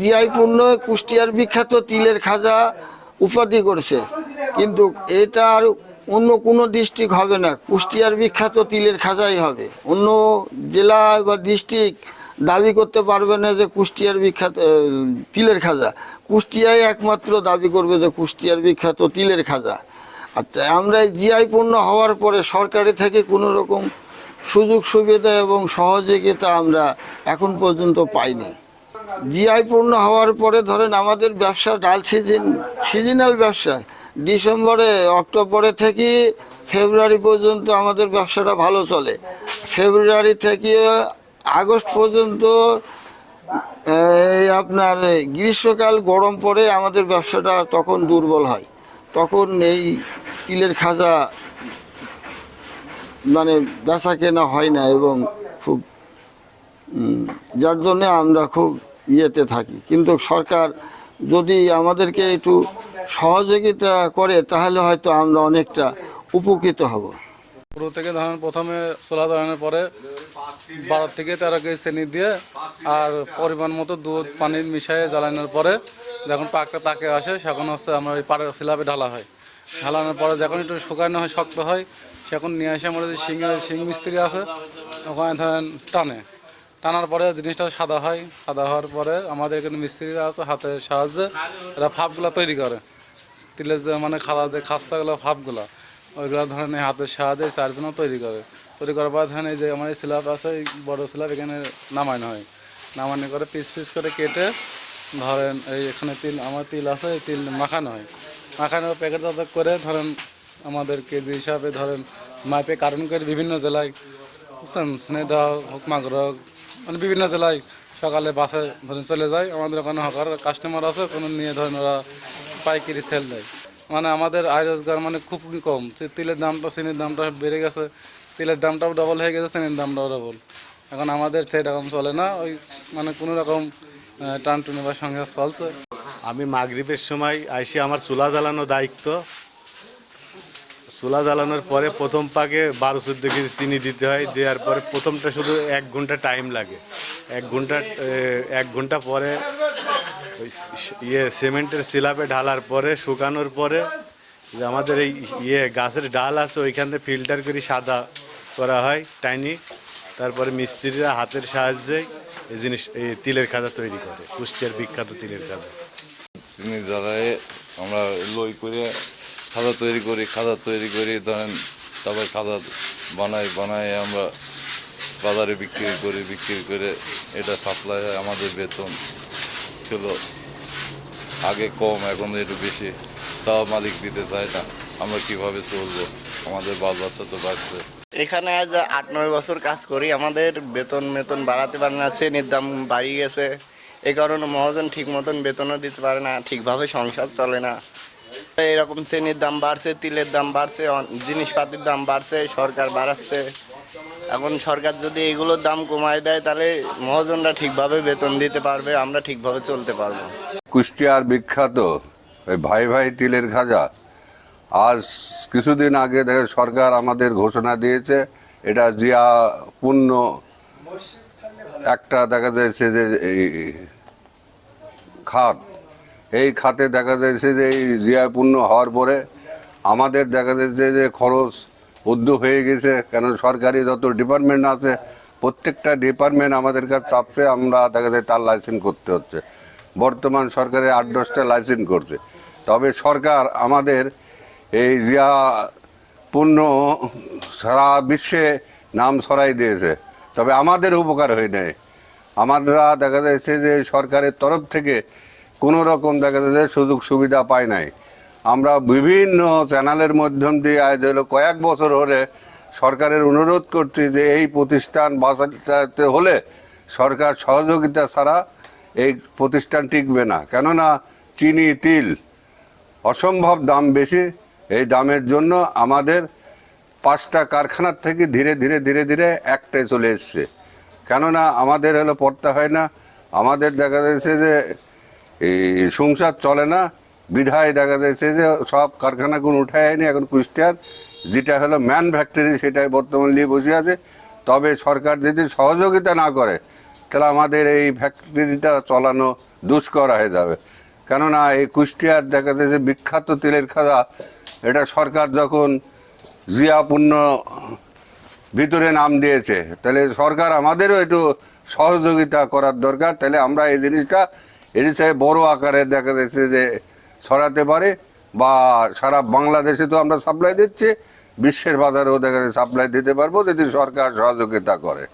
GI পূর্ণ কুষ্টিয়ার বিখ্যাত তিলের খাজা উপাধি করছে। কিন্তু এটা আর অন্য কোনো ডিস্ট্রিক্ট হবে না, কুষ্টিয়ার বিখ্যাত তিলের খাজাই হবে। অন্য জেলা বা ডিস্ট্রিক্ট দাবি করতে পারবে না যে কুষ্টিয়ার বিখ্যাত তিলের খাজা। কুষ্টিয়ায় একমাত্র দাবি করবে যে কুষ্টিয়ার বিখ্যাত তিলের খাজা। আচ্ছা আমরা এই জিআই পূর্ণ হওয়ার পরে সরকারি থেকে কোনো রকম সুযোগ সুবিধা এবং সহযোগিতা আমরা এখন পর্যন্ত পাইনি। জিআই পূর্ণ হওয়ার পরে ধরেন আমাদের ব্যবসা ডাল সিজন, সিজনাল ব্যবসা। ডিসেম্বরে, অক্টোবরে থেকে ফেব্রুয়ারি পর্যন্ত আমাদের ব্যবসাটা ভালো চলে। ফেব্রুয়ারি থেকে আগস্ট পর্যন্ত আপনার গ্রীষ্মকাল, গরম পড়ে আমাদের ব্যবসাটা তখন দুর্বল হয়। তখন এই তিলের খাজা মানে বেচা কেনা হয় না এবং খুব যার জন্যে আমরা খুব ইয়েতে থাকি। কিন্তু সরকার যদি আমাদেরকে একটু সহযোগিতা করে, তাহলে হয়তো আমরা অনেকটা উপকৃত হব। পুরো থেকে ধরেন প্রথমে ছোলা ধরানোর পরে বারো থেকে তেরো কেজি চিনি দিয়ে আর পরিমাণ মতো দুধ, পানি মিশিয়ে জ্বালানোর পরে যখন পাকটা তাকে আসে তখন হচ্ছে আমরা ওই পাড়ের শিলাপে ঢালা হয়। ঢালানোর পরে যখন একটু শুকানো হয়, শক্ত হয়, সেখন নিয়ে এসে আমাদের শিঙে শিং মিস্ত্রি আছে, ওখানে ধরেন টানে। টানার পরে জিনিসটা সাদা হয় সাদা হওয়ার পরে আমাদের এখানে মিস্ত্রিরা আছে হাতের সাহায্যে এরা ফাপগুলো তৈরি করে। তিলের যে মানে খালা যে খাস্তাগুলো ভাবগুলো ওইগুলো ধরেন এই হাতের সাহায্যে চারজন তৈরি করে। তৈরি করার পর ধরেন এই যে আমার এই আছে এই বড়ো স্ল্যাব এখানে নামানো হয়। নামানো করে পিস পিস করে কেটে ধরেন এই এখানে তিল আমার তিল আছে এই তিল মাখানো হয়। মাখানো প্যাকেট করে ধরেন আমাদের কেজি হিসাবে ধরেন মাপে কারণ করে বিভিন্ন জেলায় বুঝছেন? স্নেহদা হোক মাগর হোক, মানে বিভিন্ন জেলায় সকালে বাসে ধরেন চলে যায়। আমাদের ওখানে হকার কাস্টমার আছে কোনো নিয়ে ধরেন ওরা পাইকারি সেল দেয়। মানে আমাদের আয় রোজগার মানে খুবই কম। তিলের দামটা চিনির দামটা বেড়ে গেছে। তিলের দামটাও ডবল হয়ে গেছে চিনির দামটাও ডবল এখন আমাদের সেরকম চলে না। ওই মানে কোনো রকম আহ, টানটুনি বা সঙ্গে চলছে। আমি মাগরিবের সময় আইসি আমার চুলা জ্বালানো দায়িত্ব। চুলা জ্বালানোর পরে প্রথম পাকে বারো চোদ্দ কেজি চিনি দিতে হয়, দেওয়ার পরে প্রথমটা শুধু এক ঘণ্টা টাইম লাগে। এক ঘণ্টা এক ঘণ্টা পরে ওই ইয়ে সিমেন্টের সিলাপে ঢালার পরে, শুকানোর পরে যে আমাদের এই ইয়ে গাছের ডাল আছে, ওইখান থেকে ফিল্টার করে সাদা করা হয় টাইনি তারপরে মিস্ত্রিরা হাতের সাহায্যে এই জিনিস, এই তিলের খাজা তৈরি করে। কুষ্টিয়ার বিখ্যাত তিলের খাজা। চিনি জ্বালায় আমরা লই করে খাজা তৈরি করি খাজা তৈরি করি, ধরেন তারপর খাজা বানাই বানাই আমরা বাজারে বিক্রি করি, বিক্রি করে এটা সাপ্লাই হয়। আমাদের বেতন ছিল আগে কম, এখন একটু বেশি। তাও মালিক দিতে চায় না। আমরা কীভাবে চলবো? আমাদের বাল বাচ্চা তো বাঁচবে। এখানে আজ আট, নয় বছর কাজ করি। আমাদের বেতন মেতন বাড়াতে পারে না চেনির দাম বাড়িয়ে গেছে। এই কারণে মহাজন ঠিক মতন বেতনও দিতে পারে না, ঠিকভাবে সংসার চলে না। এরকম চেনির দাম বাড়ছে, তিলের দাম বাড়ছে জিনিসপাতির দাম বাড়ছে, সরকার বাড়াচ্ছে। এখন সরকার যদি এগুলোর দাম কমায় দেয়, তাহলে মহাজনরা ঠিকভাবে বেতন দিতে পারবে, আমরা ঠিকভাবে চলতে পারব। কুষ্টিয়ার বিখ্যাত ওই ভাই ভাই তিলের খাজা, আজ কিছুদিন আগে দেখে সরকার আমাদের ঘোষণা দিয়েছে, এটা জিয়া পূর্ণ একটা দেখা যাচ্ছে যে এই খাত। এই খাতে দেখা যাচ্ছে যে এই জিয়া পূর্ণ হওয়ার পরে আমাদের দেখা যাচ্ছে যে খরচ উদ্যোগ হয়ে গেছে। কেন সরকারি যত ডিপার্টমেন্ট আছে, প্রত্যেকটা ডিপার্টমেন্ট আমাদের কাছে চাপছে, আমরা দেখা যায় তার লাইসেন্স করতে হচ্ছে। বর্তমান সরকারে আট দশটা লাইসেন্স করছে। তবে সরকার আমাদের এই জিয়া পূর্ণ সারা বিশ্বে নাম ছড়াই দিয়েছে। তবে আমাদের উপকার হয়ে নাই। আমরা দেখা যাচ্ছে যে সরকারের তরফ থেকে কোনো রকম দেখা যাচ্ছে সুযোগ সুবিধা পাই নাই। আমরা বিভিন্ন চ্যানেলের মাধ্যম দিয়ে আজ হলো কয়েক বছর হলে সরকারের অনুরোধ করছি যে এই প্রতিষ্ঠান বাঁচাতে হলে সরকার সহযোগিতা ছাড়া এই প্রতিষ্ঠান টিকবে না। কেননা চিনি, তিল অসম্ভব দাম বেশি। এই দামের জন্য আমাদের পাঁচটা কারখানার থেকে ধীরে ধীরে ধীরে ধীরে একটাই চলে এসছে। কেননা আমাদের হলো পড়তে হয় না। আমাদের দেখা যাচ্ছে যে এই সংসার চলে না। বিধায় দেখা যাচ্ছে যে সব কারখানাগুলো উঠে আয়নি এখন কুষ্টিয়ার যেটা হলো ম্যান ফ্যাক্টরি, সেটাই বর্তমান নিয়ে বসে আছে। তবে সরকার যদি সহযোগিতা না করে, তাহলে আমাদের এই ফ্যাক্টরিটা চলানো দুষ্কর হয়ে যাবে। কেননা এই কুষ্টিয়ার দেখা যায় যে বিখ্যাত তেলের খাজা, এটা সরকার যখন জিয়াপূর্ণ ভিতরে নাম দিয়েছে, তাহলে সরকার আমাদেরও একটু সহযোগিতা করার দরকার। তাহলে আমরা এই জিনিসটা হিসাবে বড় আকারে দেখা যাচ্ছে যে ছড়াতে পারে বা সারা বাংলাদেশে তো আমরা সাপ্লাই দিচ্ছি, বিশ্বের বাজারেও দেখা যাচ্ছে সাপ্লাই দিতে পারব যদি সরকার সহযোগিতা করে।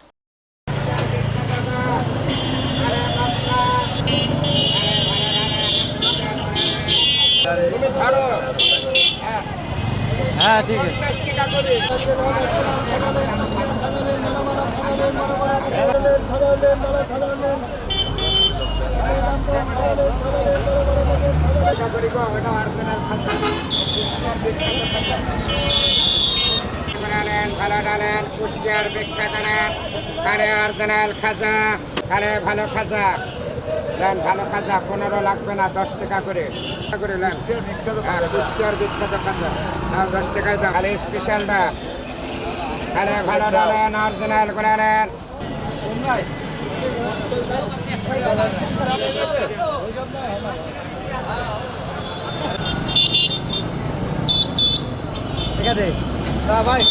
বানালেন ভালো ডালেন কুষ্টিয়ার বিখ্যাত কারে অরিজিনাল খাজা কারে ভালো খাজা। দেন ভালো খাজা পনেরো লাগবে না দশ টাকা করে। করে কুষ্টিয়ার বিখ্যাত খাজা। হ্যাঁ দশ টাকায় দাও খালি স্পেশালটা কারে ভালো ডালেন অরিজিনাল করে নেন ভাই